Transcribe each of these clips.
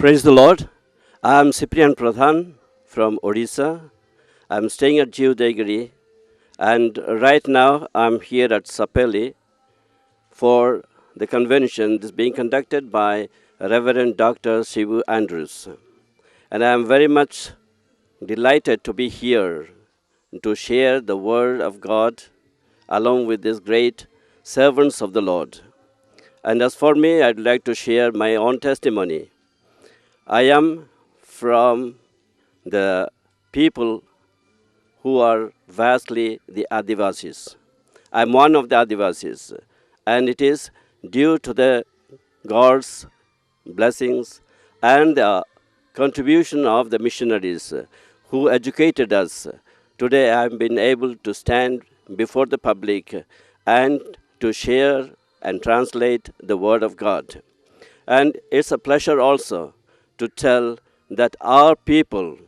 Praise the Lord. I'm Cyprian Pradhan from Odisha. I'm staying at Jivdegiri and right now I'm here at Sapeli for the convention that's being conducted by Reverend Dr. Shivu Andrews. And I'm very much delighted to be here to share the word of God along with these great servants of the Lord. And as for me, I'd like to share my own testimony. I am from the people who are vastly the Adivasis. I'm one of the Adivasis, and it is due to the God's blessings and the contribution of the missionaries who educated us. Today I've been able to stand before the public and to share and translate the Word of God. And it's a pleasure also to tell that our people,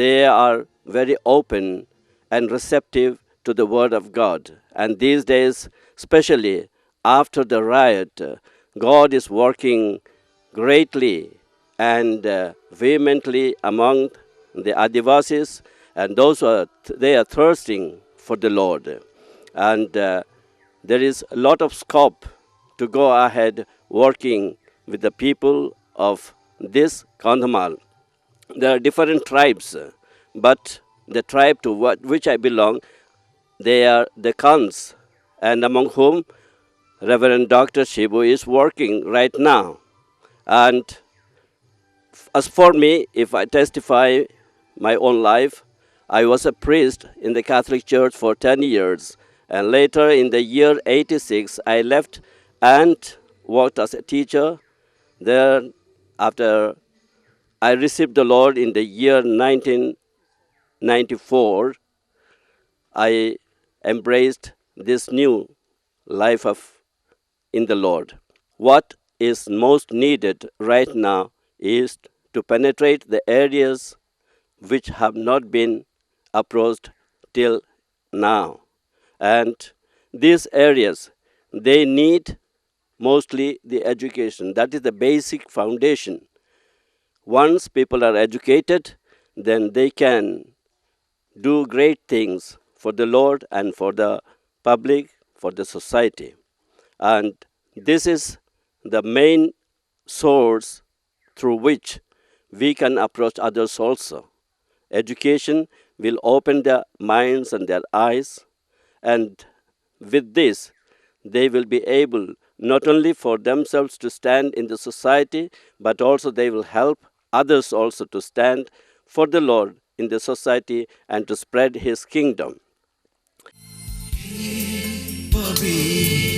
they are very open and receptive to the Word of God. And these days, especially after the riot, God is working greatly and uh, vehemently among the Adivasis and those are they are thirsting for the Lord. And uh, there is a lot of scope to go ahead working with the people of this Kandhamal. There are different tribes, but the tribe to which I belong, they are the Khans, and among whom Reverend Dr. Shibu is working right now. And as for me, if I testify my own life, I was a priest in the Catholic Church for 10 years. And later in the year 86, I left and worked as a teacher. There, after I received the Lord in the year 1994, I embraced this new life of in the Lord. What is most needed right now is to penetrate the areas which have not been approached till now. And these areas, they need mostly the education. That is the basic foundation. Once people are educated, then they can do great things for the Lord and for the public, for the society. And this is the main source through which we can approach others also. Education will open their minds and their eyes, and with this, they will be able not only for themselves to stand in the society, but also they will help others also to stand for the Lord in the society and to spread his kingdom. Hey,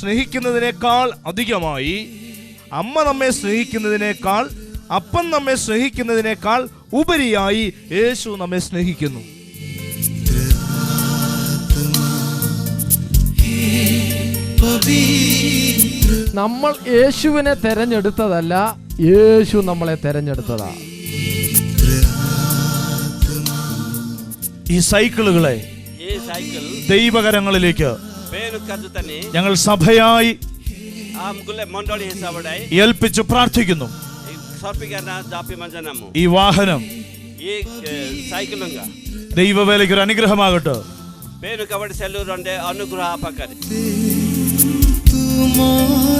സ്നേഹിക്കുന്നതിനേക്കാൾ അധികമായി അമ്മ നമ്മെ സ്നേഹിക്കുന്നതിനേക്കാൾ അപ്പൻ നമ്മെ സ്നേഹിക്കുന്നതിനേക്കാൾ ഉപരിയായി യേശു നമ്മെ സ്നേഹിക്കുന്നു. നമ്മൾ യേശുവിനെ തെരഞ്ഞെടുത്തതല്ല യേശു നമ്മളെ തെരഞ്ഞെടുത്തതാ. ഈ സൈക്കിളുകളെ ദൈവകരങ്ങളിലേക്ക് ഞങ്ങൾ സഭയായി ഏൽപ്പിച്ചു പ്രാർത്ഥിക്കുന്നു. ഈ വാഹനം ദൈവവേലയ്ക്ക് ഒരു അനുഗ്രഹമാകട്ടെ. അനുഗ്രഹ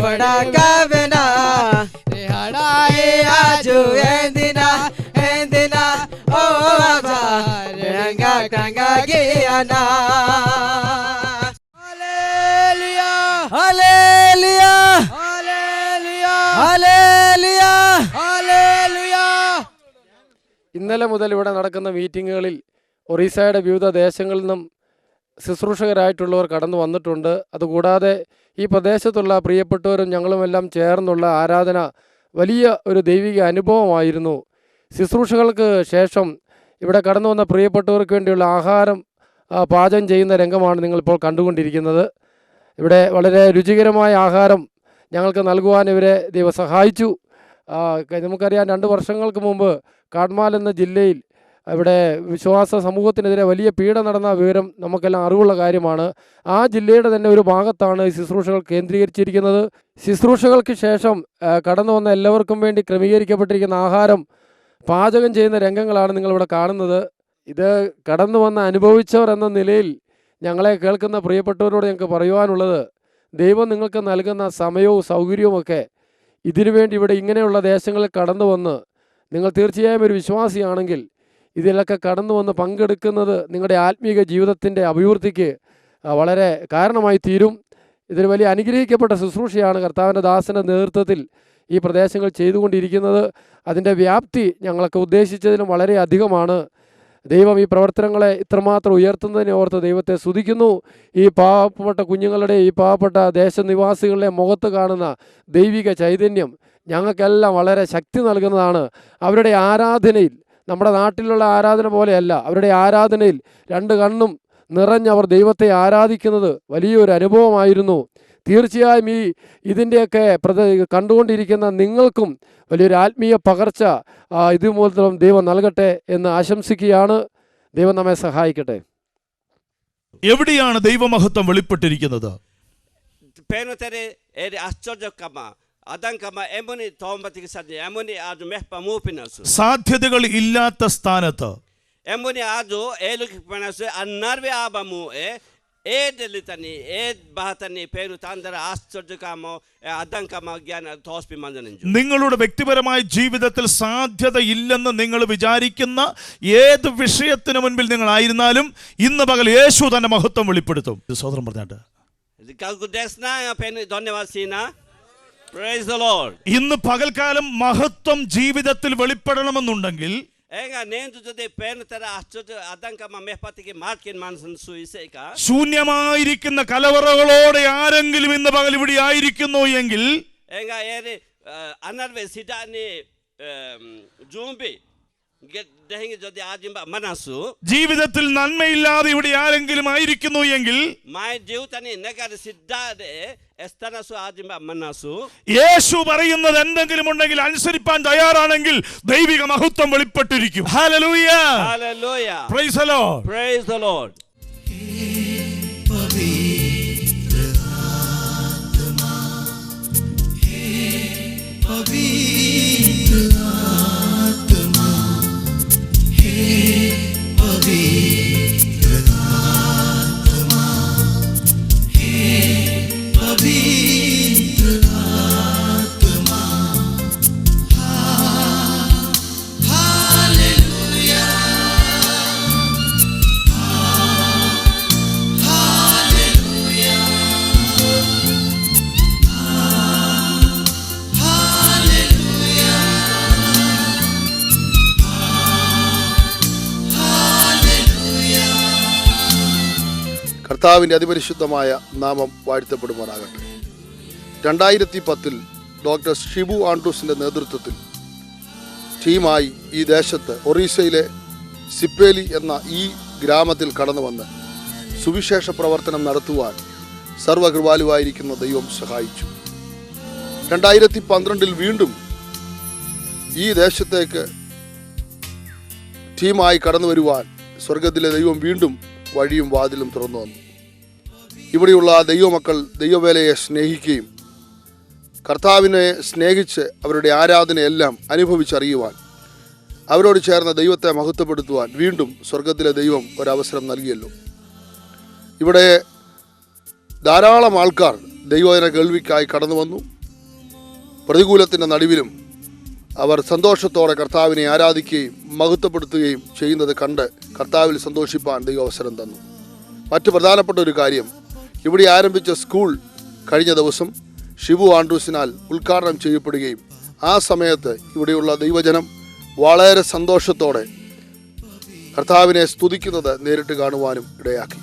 ಪಡಾ ಕಾವೆನ ಹಡಾಯ ಆಜು ಎಂದಿನ ಎಂದಿನ ಓ ರಂಗ ಕಂಗ ಗಿಯನ ಹಲೇಲಿಯಾ ಹಲೇಲಿಯಾ ಹಲೇಲಿಯಾ ಹಲೇಲಿಯಾ ഹല്ലേലൂയാ. ഇന്നലെ മുതൽ ഇവിടെ നടക്കുന്ന മീറ്റിങ്ങുകളിൽ ഒറീസയുടെ വിവിധ ദേശങ്ങളിൽ നിന്നും ശുശ്രൂഷകരായിട്ടുള്ളവർ കടന്നു വന്നിട്ടുണ്ട്. അതുകൂടാതെ ഈ പ്രദേശത്തുള്ള പ്രിയപ്പെട്ടവരും ഞങ്ങളുമെല്ലാം ചേർന്നുള്ള ആരാധന വലിയ ഒരു ദൈവിക അനുഭവമായിരുന്നു. ശുശ്രൂഷകൾക്ക് ശേഷം ഇവിടെ കടന്നു വന്ന പ്രിയപ്പെട്ടവർക്ക് വേണ്ടിയുള്ള ആഹാരം പാചകം ചെയ്യുന്ന രംഗമാണ് നിങ്ങളിപ്പോൾ കണ്ടുകൊണ്ടിരിക്കുന്നത്. ഇവിടെ വളരെ രുചികരമായ ആഹാരം ഞങ്ങൾക്ക് നൽകുവാൻ ഇവരെ ദൈവം സഹായിച്ചു. നമുക്കറിയാം രണ്ട് വർഷങ്ങൾക്ക് മുമ്പ് കാട്മാൽ എന്ന ജില്ലയിൽ ഇവിടെ വിശ്വാസ സമൂഹത്തിനെതിരെ വലിയ പീഡനം നടന്ന വിവരം നമുക്കെല്ലാം അറിവുള്ള കാര്യമാണ്. ആ ജില്ലയുടെ തന്നെ ഒരു ഭാഗത്താണ് ശുശ്രൂഷകൾ കേന്ദ്രീകരിച്ചിരിക്കുന്നത്. ശുശ്രൂഷകൾക്ക് ശേഷം കടന്നു വന്ന എല്ലാവർക്കും വേണ്ടി ക്രമീകരിക്കപ്പെട്ടിരിക്കുന്ന ആഹാരം പാചകം ചെയ്യുന്ന രംഗങ്ങളാണ് നിങ്ങളിവിടെ കാണുന്നത്. ഇത് കടന്നു വന്ന് അനുഭവിച്ചവർ എന്ന നിലയിൽ ഞങ്ങളെ കേൾക്കുന്ന പ്രിയപ്പെട്ടവരോട് ഞങ്ങൾക്ക് പറയുവാനുള്ളത് ദൈവം നിങ്ങൾക്ക് നൽകുന്ന സമയവും സൗകര്യവുമൊക്കെ ഇതിനുവേണ്ടി ഇവിടെ ഇങ്ങനെയുള്ള ദേശങ്ങളിൽ കടന്നു വന്ന് നിങ്ങൾ തീർച്ചയായും ഒരു വിശ്വാസിയാണെങ്കിൽ ഇതിലൊക്കെ കടന്നു വന്ന് പങ്കെടുക്കുന്നത് നിങ്ങളുടെ ആത്മീക ജീവിതത്തിന്റെ അഭിവൃദ്ധിക്ക് വളരെ കാരണമായി തീരും. ഇതൊരു വലിയ അനുഗ്രഹിക്കപ്പെട്ട ശുശ്രൂഷയാണ് കർത്താവിന്റെ ദാസന്റെ നേതൃത്വത്തിൽ ഈ പ്രദേശങ്ങൾ ചെയ്തുകൊണ്ടിരിക്കുന്നത്. അതിന്റെ വ്യാപ്തി ഞങ്ങളൊക്കെ ഉദ്ദേശിച്ചതിലും വളരെ അധികമാണ്. ദൈവം ഈ പ്രവർത്തനങ്ങളെ ഇത്രമാത്രം ഉയർത്തുന്നതിനെ ഓർത്ത് ദൈവത്തെ സ്തുതിക്കുന്നു. ഈ പാവപ്പെട്ട കുഞ്ഞുങ്ങളുടെ ഈ പാവപ്പെട്ട ദേശനിവാസികളുടെ മുഖത്ത് കാണുന്ന ദൈവിക ചൈതന്യം ഞങ്ങൾക്കെല്ലാം വളരെ ശക്തി നൽകുന്നതാണ്. അവരുടെ ആരാധനയിൽ നമ്മുടെ നാട്ടിലുള്ള ആരാധന പോലെയല്ല. അവരുടെ ആരാധനയിൽ രണ്ട് കണ്ണും നിറഞ്ഞവർ അവർ ദൈവത്തെ ആരാധിക്കുന്നത് വലിയൊരു അനുഭവമായിരുന്നു. തീർച്ചയായും ഈ ഇതിന്റെയൊക്കെ പ്രത കണ്ടുകൊണ്ടിരിക്കുന്ന നിങ്ങൾക്കും വലിയൊരു ആത്മീയ പകർച്ച ഇതുമൂലം ദൈവം നൽകട്ടെ എന്ന് ആശംസിക്കുകയാണ്. ദൈവം നമ്മെ സഹായിക്കട്ടെ. എവിടെയാണ് ദൈവമഹത്വം വെളിപ്പെട്ടിരിക്കുന്നത്? സാധ്യതകൾ ഇല്ലാത്ത സ്ഥാനത്ത്. നിങ്ങളുടെ വ്യക്തിപരമായ ജീവിതത്തിൽ സാധ്യത ഇല്ലെന്ന് നിങ്ങൾ വിചാരിക്കുന്ന ഏത് വിഷയത്തിന് മുൻപിൽ നിങ്ങളായിരുന്നാലും ഇന്ന് പകൽ യേശു തന്നെ മഹത്വം വെളിപ്പെടുത്തും. സോദരം പറഞ്ഞാട്ട്. ഇന്ന് പകൽക്കാലം മഹത്വം ജീവിതത്തിൽ വെളിപ്പെടണമെന്നുണ്ടെങ്കിൽ ശൂന്യമായിരിക്കുന്ന കലവറകളോടെ ആരെങ്കിലും ഇന്ന് പകൽ ഇവിടെ ആയിരിക്കുന്നു എങ്കിൽ ജീവിതത്തിൽ നന്മയില്ലാതെ ഇവിടെ ആരെങ്കിലും ആയിരിക്കുന്നു എങ്കിൽ മൈ ജീവിതം സിദ്ധാതെ യേശു പറയുന്നത് എന്തെങ്കിലും ഉണ്ടെങ്കിൽ അനുസരിപ്പാൻ തയ്യാറാണെങ്കിൽ ദൈവിക മഹത്വം വെളിപ്പെട്ടിരിക്കും. ഹേ Bobby. കർത്താവിന്റെ അതിപരിശുദ്ധമായ നാമം വാഴ്ത്തപ്പെടുമാറാകട്ടെ. രണ്ടായിരത്തി പത്തിൽ ഡോക്ടർ ഷിബു ആൻഡ്രൂസിന്റെ നേതൃത്വത്തിൽ ടീമായി ഈ ദേശത്ത് ഒറീസയിലെ സിപ്പേലി എന്ന ഈ ഗ്രാമത്തിൽ കടന്നു വന്ന് സുവിശേഷ പ്രവർത്തനം നടത്തുവാൻ സർവകൃപാലുവായിരിക്കുന്ന ദൈവം സഹായിച്ചു. രണ്ടായിരത്തി പന്ത്രണ്ടിൽ വീണ്ടും ഈ ദേശത്തേക്ക് ടീമായി കടന്നു വരുവാൻ സ്വർഗത്തിലെ ദൈവം വീണ്ടും വഴിയും വാതിലും തുറന്നു വന്നു ഇവിടെയുള്ള ദൈവമക്കൾ ദൈവവേലയെ സ്നേഹിക്കുകയും കർത്താവിനെ സ്നേഹിച്ച് അവരുടെ ആരാധനയെല്ലാം അനുഭവിച്ചറിയുവാൻ അവരോട് ചേർന്ന ദൈവത്തെ മഹത്വപ്പെടുത്തുവാൻ വീണ്ടും സ്വർഗത്തിലെ ദൈവം ഒരവസരം നൽകിയല്ലോ. ഇവിടെ ധാരാളം ആൾക്കാർ ദൈവജന കേൾവിക്കായി കടന്നു വന്നു. പ്രതികൂലത്തിന്റെ നടുവിലും അവർ സന്തോഷത്തോടെ കർത്താവിനെ ആരാധിക്കുകയും മഹത്വപ്പെടുത്തുകയും ചെയ്യുന്നത് കണ്ട് കർത്താവിൽ സന്തോഷിപ്പാൻ ദൈവം അവസരം തന്നു. മറ്റു പ്രധാനപ്പെട്ട ഒരു കാര്യം ഇവിടെ ആരംഭിച്ച സ്കൂൾ കഴിഞ്ഞ ദിവസം ഷിബു ആൻഡ്രൂസിനാൽ ഉദ്ഘാടനം ചെയ്യപ്പെടുകയും ആ സമയത്ത് ഇവിടെയുള്ള ദൈവജനം വളരെ സന്തോഷത്തോടെ കർത്താവിനെ സ്തുതിക്കുന്നത് നേരിട്ട് കാണുവാനും ഇടയാക്കി.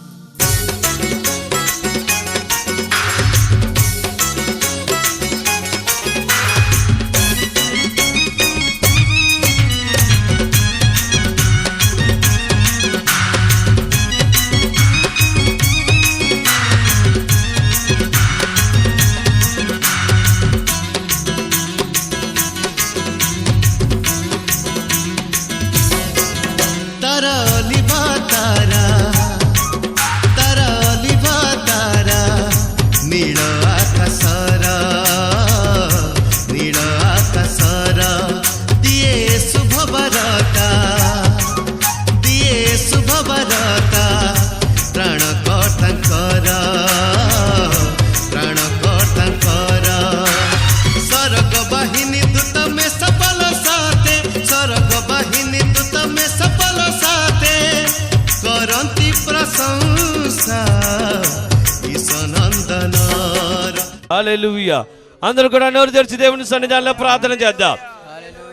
అందరు కూడా నోరు తెరిచి దేవుని సన్నిధానంలో ప్రార్థన చేద్దాం.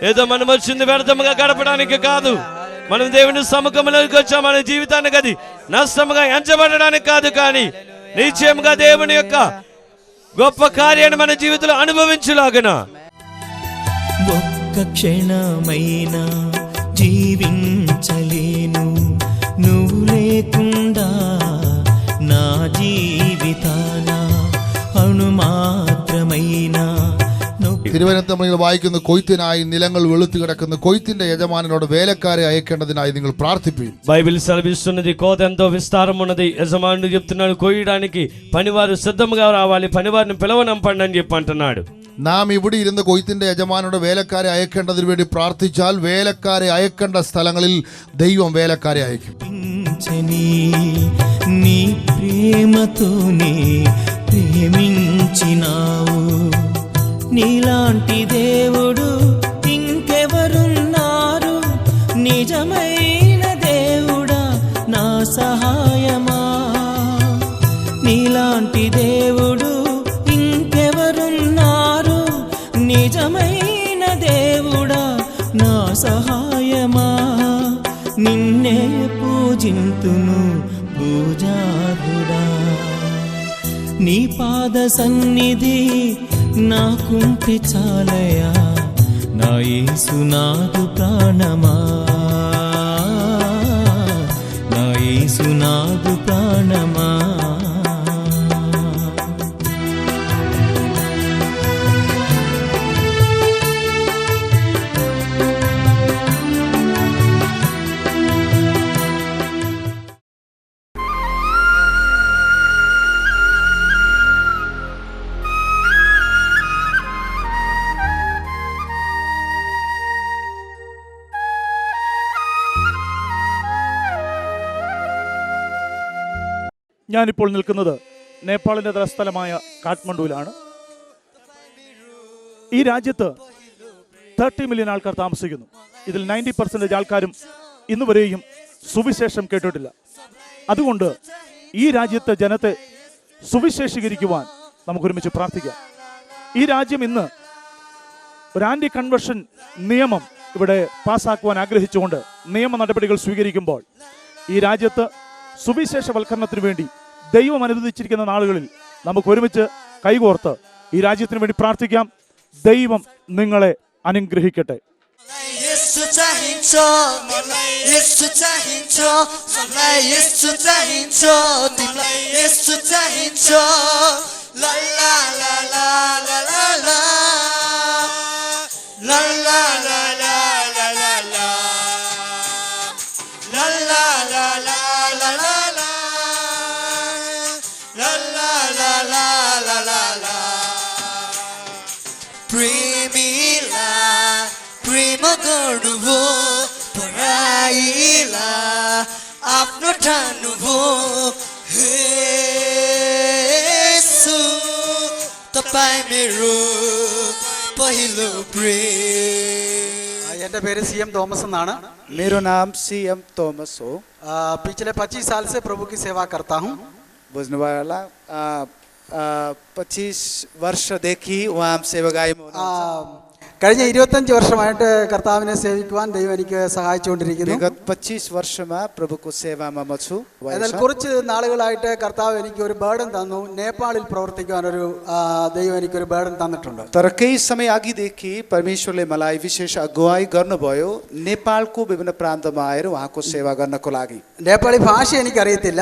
ఏదో మన మనిషిని వ్యర్థముగా గడపడానికి కాదు. మనం దేవుని సముఖంలోకి వచ్చాం మన జీవితాన్ని గది నష్టముగా ఎంచబడడానికి కాదు కానీ నిశ్చయముగా దేవుని యొక్క గొప్ప కార్యాన్ని మన జీవితంలో అనుభవించులాగన. ఒక్క క్షణమైనా జీవించలేను. నువ్వు లేకుండా నా జీవితాన నువ్వు തിരുവനന്തപുരം വായിക്കുന്ന കൊയ്ത്തിനായി നിലങ്ങൾ വെളുത്തു കിടക്കുന്ന കൊയ്ത്തിന്റെ യജമാനനോട് വേലക്കാരെ അയക്കേണ്ടതിനായി നിങ്ങൾ പ്രാർത്ഥിപ്പീൻ బైబిల్ సెలవిస్తున్నది కోత ఎంతో విస్తారం ఉన్నది యజమానుడు చెప్తున్నాడు కోయడానికి పనివారు సిద్ధముగా రావాలి పనివారిని పిలవనంపండి అని చెప్పి అంటున్నాడు നാം ഇവിടെ ഇരുന്ന് കൊയ്ത്തിന്റെ യജമാനോട് വേലക്കാരെ അയക്കേണ്ടതിന് വേണ്ടി പ്രാർത്ഥിച്ചാൽ വേലക്കാരെ അയക്കേണ്ട സ്ഥലങ്ങളിൽ ദൈവം വേലക്കാരെ അയക്കും ప్రేమించని నీ ప్రేమతోనే ప్రేమించినావు నీలాంటి దేవుడు ఇంకెవరున్నారు? నిజమైన దేవుడా నా సహాయమా? నీలాంటి దేవుడు ఇంకెవరున్నారు? నిజమైన దేవుడా నా సహాయమా? నిన్నే పూజింతును పూజారుడా నీ పాద సన్నిధి నాకుంటే చాలయా? నా యేసునాథు ప్రాణమా? నా యేసునాథు ഞാനിപ്പോൾ നിൽക്കുന്നത് നേപ്പാളിന്റെ തലസ്ഥലമായ കാഠ്മണ്ഡുവിലാണ്. ഈ രാജ്യത്ത് തേർട്ടി മില്യൺ ആൾക്കാർ താമസിക്കുന്നു. ഇതിൽ നയന്റി പെർസെന്റേജ് ആൾക്കാരും ഇന്നുവരെയും സുവിശേഷം കേട്ടിട്ടില്ല. അതുകൊണ്ട് ഈ രാജ്യത്തെ ജനത്തെ സുവിശേഷീകരിക്കുവാൻ നമുക്കൊരുമിച്ച് പ്രാർത്ഥിക്കാം. ഈ രാജ്യം ഇന്ന് ഒരു ആന്റി കൺവെർഷൻ നിയമം ഇവിടെ പാസ്സാക്കുവാൻ ആഗ്രഹിച്ചുകൊണ്ട് നിയമ നടപടികൾ സ്വീകരിക്കുമ്പോൾ ഈ രാജ്യത്ത് സുവിശേഷവൽക്കരണത്തിന് വേണ്ടി ദൈവം അനുവദിച്ചിരിക്കുന്ന നാളുകളിൽ നമുക്ക് ഒരുമിച്ച് കൈകോർത്ത് ഈ രാജ്യത്തിന് വേണ്ടി പ്രാർത്ഥിക്കാം. ദൈവം നിങ്ങളെ അനുഗ്രഹിക്കട്ടെ. la la la la प्रेम गर्नुभयो पराइला आफ्नो ठानुभयो हे यसु तपाईँ मेरो पहिलो प्रेम എൻ്റെ പേര് സി എം തോമസ് എന്നാണ് मेरो नाम सी एम तोमस हो आ, पिछले 25 साल से प्रभु की सेवा करता हूँ बुझ्नुभयो होला पच्चिस वर्षदेखि उहाँ सेवागाईमा ആ, हुनुहुन्छ കഴിഞ്ഞ ഇരുപത്തഞ്ച് വർഷമായിട്ട് കർത്താവിനെ സേവിക്കുവാൻ ദൈവം എനിക്ക് സഹായിച്ചുകൊണ്ടിരിക്കുന്നു विगत पच्चिस वर्षमा प्रभुको सेवामा म छु എന്നാൽ भएछ। കുറച്ച് നാളുകളായിട്ട് കർത്താവ് എനിക്ക് ഒരു ബേർഡൻ തന്നു നേപ്പാളിൽ പ്രവർത്തിക്കുവാൻ ഒരു ആ, ദൈവം എനിക്കൊരു ബേർഡൻ തന്നിട്ടുണ്ട് तर केही समय अघिदेखि परमेश्वरले मलाई विशेष अगुवाई गर्नुभयो नेपालको विभिन्न प्रान्तमा आएर उहाँको सेवा गर्नको लागि നേപ്പാളി ഭാഷ എനിക്കറിയത്തില്ല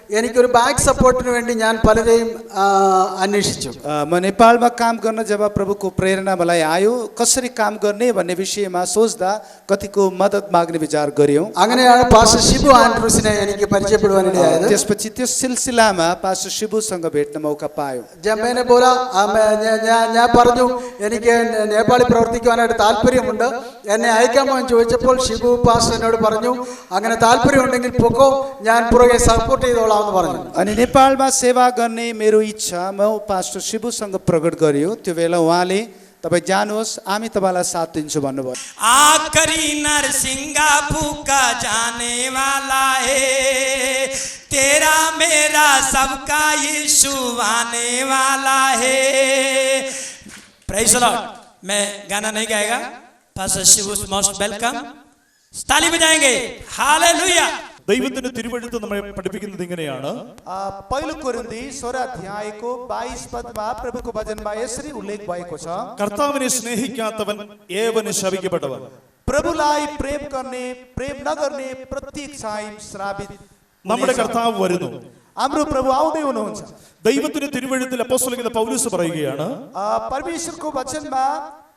എനിക്കൊരു ബാക്ക് സപ്പോർട്ടിന് വേണ്ടി ഞാൻ പലരെയും ആ, അന്വേഷിച്ചു अ, म नेपालमा काम गर्न जब प्रभुको प्रेरणा मलाई आयो कसरी काम गर्ने भन्ने विषयमा सोच्दा कतिको मद्दत माग्ने विचार गऱ्यौँ അങ്ങനെയാണ് പാസ്റ്റർ ഷിബു ആൻഡ്രൂസിനെ എനിക്ക് പരിചയപ്പെടുവാനിടയായത് त्यसपछि त्यो सिलसिलामा पास्टर शिबुसँग भेट्न मौका पायो ജമ്പേനെ പോലെ ആ, മേ- ഞാ- ഞാൻ ഞാൻ പറഞ്ഞു എനിക്ക് നേ- നേപ്പാളിൽ പ്രവർത്തിക്കുവാനായിട്ട് താല്പര്യമുണ്ട് എന്നെ അയക്കാമോ എന്ന് ചോദിച്ചപ്പോൾ ഷിബു പാസ്റ്റർ എന്നോട് പറഞ്ഞു അങ്ങനെ താല്പര്യമുണ്ടെങ്കിൽ പൊക്കോ ഞാൻ പുറകെ സപ്പോർട്ട് ചെയ്തോളാം എന്ന് പറഞ്ഞു अनि नेपालमा सेवा गर्ने मेरो इच्छा म पास्टर शिबुसँग प्रकट गरियो त्यो बेला उहाँले तपाईँ जानुहोस् हामी तपाईँलाई साथ दिन्छौँ भन्नुभयो आखरी नरसिंगा फूका जाने वाला है तेरा मेरा सबका यीशु आने वाला है प्रेज लॉर्ड मैं गाना नहीं गाएगा पास्टर शिव मोस्ट वेलकम ताली बजाएंगे हालेलुया ദൈവത്തിന്റെ തിരുവഴുത്ത് നമ്മെ പഠിപ്പിക്കുന്നത് ഇങ്ങനെയാണ് अ, पहिलो कोरिन्दी सोह्र अध्यायको बाइस पदमा प्रभुको वचनमा यसरी उल्लेख भएको छ കർത്താവിനെ സ്നേഹിക്കാത്തവൻ ഏവന് ശപിക്കപ്പെട്ടവൻ प्रभुलाई प्रेम गर्ने प्रेम नगर्ने प्रत्येक चाहिँ श्रापित നമ്മുടെ കർത്താവ് വരുന്നു हाम्रो प्रभु आउँदै हुनुहुन्छ ദൈവത്തിന്റെ തിരുവഴുത്തിൽ അപ്പോസ്തലനായ പൗലൂസ് പറയുകയാണ് अ, परमेश्वरको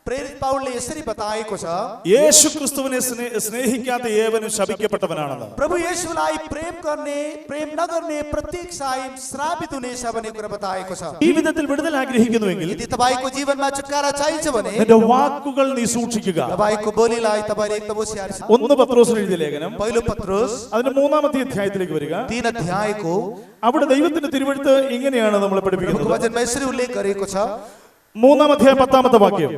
പ്രേരിത് പൗളിനെ എസ്രി ബതായിക്കൊച്ച യേശു ക്രിസ്തുവിനെ സ്നേഹിക്കാത്ത ഏവനും ശപിക്കപ്പെട്ടവനാണെന്ന് പ്രഭു യേശുവിനായി പ്രേം കർണെ പ്രേം ന കർണെ ശ്രാപിതുനെ ശവനെ ശ്രാപിതുനെ ശബനെ കുറെ ബതായിക്കൊച്ച ജീവിതത്തിൽ വിടുതൽ ആഗ്രഹിക്കുന്നുവെങ്കിൽ ഇതി തബായിക്കോ ജീവൻ മാ ചുക്കാര ചായിച്ചവനെ. നിന്റെ വാക്കുകൾ നീ സൂക്ഷിക്കുക. തബായിക്കോ ബോലിലായി തബരെ തബോ സിയാരിച്ച ഒന്ന് പത്രോസ് എഴുതിയ ലേഖനം. പൈലു പത്രോസ്. അതിന്റെ മൂന്നാമത്തെ അധ്യായത്തിലേക്ക് വരിക. തീൻ അധ്യായക്കോ. അവിടെ ദൈവത്തിന്റെ തിരുവെഴുത്ത് ഇങ്ങനെയാണ് നമ്മളെ പഠിപ്പിക്കുന്നത്. വചന മൈസരി ഉള്ളേക്ക് അറിയിക്കൊച്ച മൂന്നാം അധ്യായം പത്താമത്തെ വാക്യം.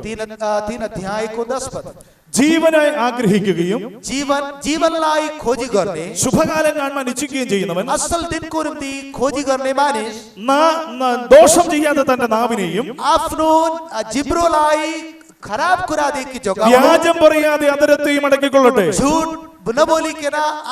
ജീവനെ ആഗ്രഹിക്കുകയും ജീവൻ ജീവനായി ഖോജി ശുഭകാലം കാണാൻ ഇച്ഛിക്കുകയും ചെയ്യുന്നവൻ അസൽ ദിൻ കുരുതി ഖോജി കർണെ നാ ദോഷം ചെയ്യാതെ തന്റെ നാവിനെയും ആഫ്നോ ജിബ്രോലായി ഖരാബ് കുരാദി വ്യാജം പറയാതെ അതരത്തെയും അടക്കിക്കൊള്ളട്ടെ. പുനബോലി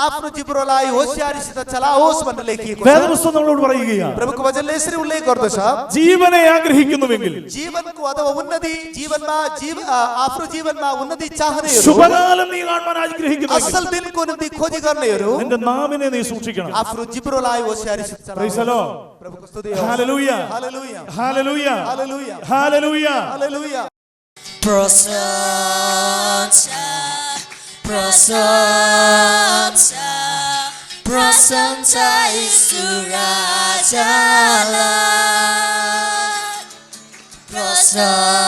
ആഫ്രജിബ്രോലായി ഓശ്യാരിശിത ചലാഹോസ് മണ്ഡലേക്ക് വേദപുസ്തകങ്ങളോട് പറയുകയാണ്. പ്രമുഖ വചനലേശന ഉള്ളേ കോർദശ ജീവനെ ആഗ്രഹിക്കുന്നുവെങ്കിൽ. ജീവൻക്കു അഥവാ ഉന്നതി ജീവന്മ ജീവ ആഫ്രജീവന്മ ഉന്നതി ചാഹന ശുഭകാലം നീ കാണാൻ ആഗ്രഹിക്കുന്നു അസൽ ദിൻ കോ നീ ഖോജി കർണയൊരു നിന്റെ നാമിനെ നീ സൂക്ഷിക്കണം. ആഫ്രജിബ്രോലായി ഓശ്യാരിശിത പ്രൈസ് ഹലോ പ്രഭു സ്തുതിയോ. Hallelujah hallelujah hallelujah hallelujah hallelujah Prasanta Prasanta isu Raja Prasanta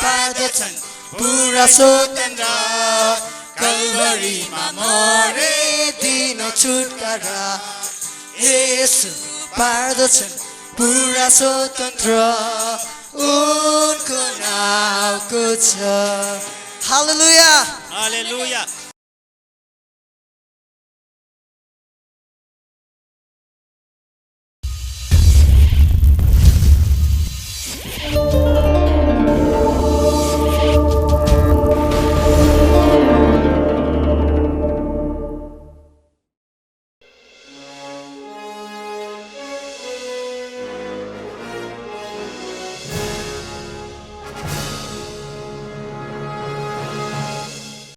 पादछन् पुरा स्वतन्त्र कलवरीमा मरे दिन छुटकारा यीशु पार्दछन् पुरा स्वतन्त्र उनको नामको छ हालेलुया Hallelujah. Música